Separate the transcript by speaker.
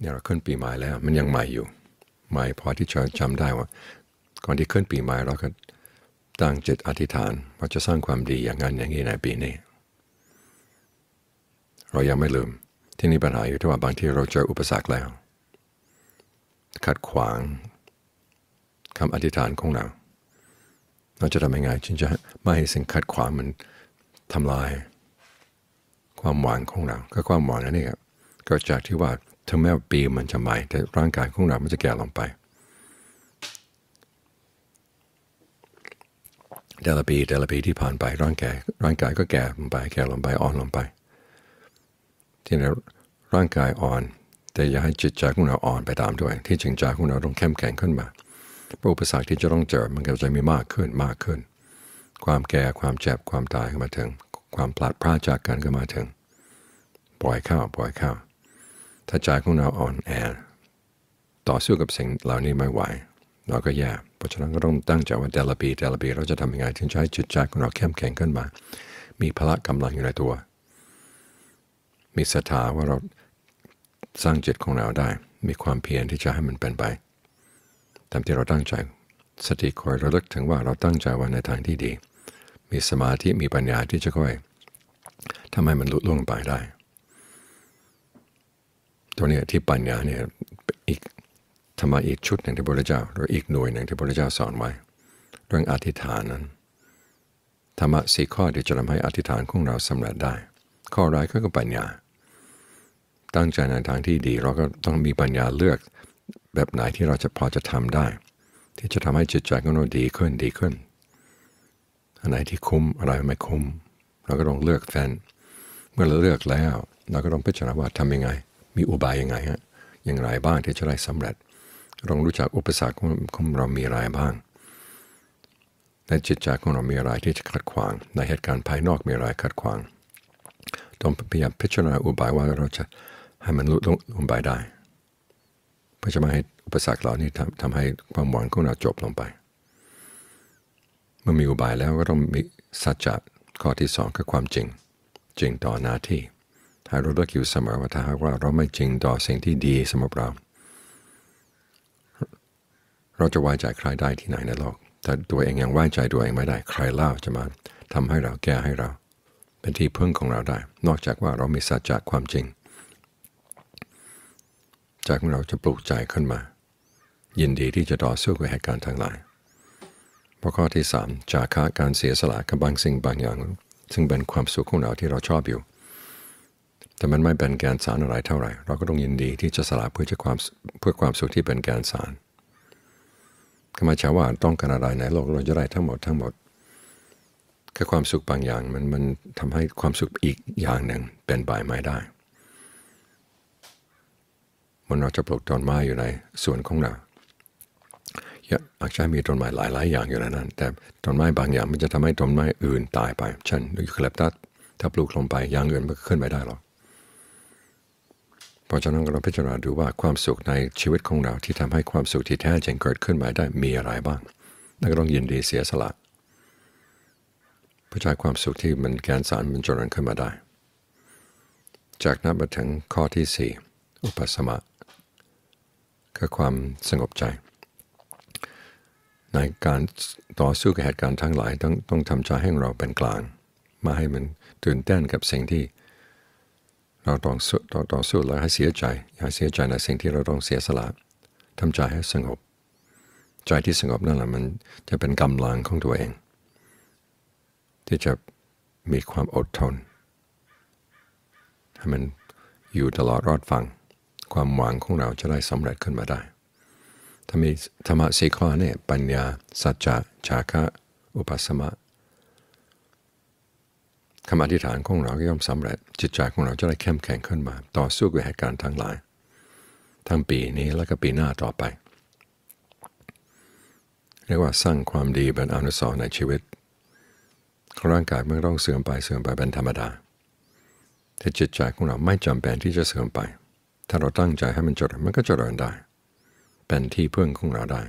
Speaker 1: เนี่ยเราขึ้นปีใหม่แล้ว มันยังใหม่อยู่ ใหม่พอที่จะจำได้ว่า ก่อนที่ขึ้นปีใหม่เราก็ตั้งจิตอธิษฐานว่าจะสร้างความดีอย่างนั้นอย่างนี้ในปีนี้ เรายังไม่ลืมที่นี่ปัญหาอยู่ที่ว่าบางทีเราเจออุปสรรคแล้ว ขัดขวางคำอธิษฐานของเรา เราจะทำยังไงจึงจะไม่ให้สิ่งขัดขวางมันทำลาย ความหวังของเรา ก็ความหวังนั่นเองก็จากที่ว่า ถึงแม้ปีมันจะใหม่ แต่ร่างกายของเรามันจะแก่ลงไป แต่ละปีแต่ละปีที่ผ่านไปร่างกายร่างกายก็แก่ลงไปแก่ลงไปอ่อนลงไป ที่นั้นร่างกายอ่อน แต่อย่าให้จิตใจของเราอ่อนไปตามด้วย ที่จริงใจของเราต้องเข้มแข็งขึ้นมาอุปสรรคที่จะต้องเจอมันก็จะมีมากขึ้นมากขึ้น ความแก่ความเจ็บความตายก็มาถึง ความพลาดพลาดจากกันก็มาถึง ปล่อยข้าวปล่อยข้าว ถ้าใจของเราอ่อนแอ ต่อสู้กับสิ่งเหล่านี้ไม่ไหว เราก็แย่เพราะฉะนั้นก็ต้องตั้งใจว่าแต่ละปีแต่ละปีเราจะทำยังไงถึงใช้จิตใจของเราเข้มแข็งขึ้นมา มีพละกำลังอยู่ในตัว มีศรัทธาว่าเราสร้างจิตของเราได้ มีความเพียรที่จะให้มันเป็นไปตามที่เราตั้งใจสติคอยระลึกถึงว่าเราตั้งใจว่าในทางที่ดี มีสมาธิมีปัญญาที่จะค่อยทำให้มันลุล่วงไปได้ ตัวนี้ที่ปัญญาเนี่ยอีกธรรมะอีกชุดหนึ่งที่พระเจ้า หรืออีกหน่วยหนึ่งที่พระเจ้าสอนไว้ เรื่องอธิษฐานนั้นธรรมะสี่ข้อที่จะทำให้อธิษฐานของเราสำเร็จได้ ข้อแรกก็คือปัญญา ตั้งใจในทางที่ดี เราก็ต้องมีปัญญาเลือกแบบไหนที่เราจะพอจะทำได้ ที่จะทำให้จิตใจของเราดีขึ้นดีขึ้นอันไหนที่คุ้มอะไรไม่คุ้ม เราก็ต้องเลือกแฟน เมื่อเราเลือกแล้ว เราก็ต้องพิจารณาว่าทำยังไง มีอุบายยังไงฮะอย่างไรบ้างที่จะได้สำเร็จลองรู้จักอุปสรรคของเรามีอะไรบ้างในจิตใจของเรามีอะไรที่จะขัดขวาง ในเหตุการณ์ภายนอกมีอะไรขัดขวาง ต้องพยายามพิจารณาอุบายว่าเราจะให้มันลุลงไปได้เพื่อจะไม่ให้อุปสรรคเหล่านี้ทำทำให้ความหวังของเราจบลงไป เมื่อมีอุบายแล้วก็ต้องมีสัจจะข้อที่สองคือความจริง จริงต่อหน้าที่ ให้เราเลือกอยู่เสมอว่าถ้าหากว่าเราไม่จริงต่อสิ่งที่ดีสำหรับเรา เราจะไว้ใจใครได้ที่ไหนในโลกแต่ตัวเองยังไว้ใจตัวเองไม่ได้ใครเล่าจะมาทำให้เราแก้ให้เรา เป็นที่พึ่งของเราได้ นอกจากว่าเรามีสัจจะความจริงจากเราจะปลูกใจขึ้นมา ยินดีที่จะต่อสู้กับเหตุการณ์ทั้งหลายพข้อที่สามจากค่าการเสียสละกับบางสิ่งบางอย่าง ซึ่งเป็นความสุขของเราที่เราชอบอยู่ แต่มันไม่เป็นแกนสารอะไรเท่าไหร่ เราก็ต้องยินดีที่จะสละเพื่อความเพื่อความสุขที่เป็นแกนสารขมาชาวาต้องการอะไรในโลกเราจะได้ทั้งหมดทั้งหมดแค่ความสุขบางอย่างมันมันทำให้ความสุขอีกอย่างหนึ่งเป็นไปไม่ได้มันเราจะปลูกต้นไม้อยู่ในสวนของเราเยอะอาจจะมีต้นไม้หลายหลายอย่างอยู่ในนั้น แต่ต้นไม้บางอย่างมันจะทำให้ต้นไม้อื่นตายไปเช่นยูคาลิปตัสถ้าปลูกลงไปอย่างอื่นมันขึ้นไม่ได้หรอก เพราะฉะนั้นเราพิจารณาดูว่าความสุขในชีวิตของเราที่ทำให้ความสุขที่แท้จริงเกิดขึ้นมาได้มีอะไรบ้างนั่นก็ต้องยินดีเสียสละเพื่อใช้ความสุขที่มันแกนสารมันจริญขึ้นมาได้ จากนั้นมาถึงข้อที่สี่อุปสมะคือความสงบใจ ในการต่อสู้กับเหตุการณ์ทั้งหลายต้องต้องทำใจให้เราเป็นกลาง มาให้มันตื่นเต้นกับสิ่งที่ เราต้องต่อต่อสู้แล้วให้เสียใจอย่าเสียใจในสิ่งที่เราต้องเสียสละทำใจให้สงบ ใจที่สงบนั่นแหละมันจะเป็นกำลังของตัวเอง ที่จะมีความอดทน ให้มันอยู่ตลอดรอดฟัง ความหวังของเราจะได้สำเร็จขึ้นมาได้ถ้ามีธรรมะสี่ข้อเนี่ยปัญญา สัจจะ ชาคะ อุปสมะ คำอธิษฐานของเราย่อมสำเร็จ จิตใจของเราจะได้เข้มแข็งขึ้นมา ต่อสู้กับเหตุการณ์ทั้งหลาย ทั้งปีนี้แล้วก็ปีหน้าต่อไป เรียกว่าสร้างความดีเป็นอนุสรณ์ในชีวิต ร่างกายไม่ต้องเสื่อมไปเสื่อมไปเป็นธรรมดา แต่จิตใจของเราไม่จำเป็นที่จะเสื่อมไป ถ้าเราตั้งใจให้มันจดมันก็จริญได้ เป็นที่พึ่งของเราได้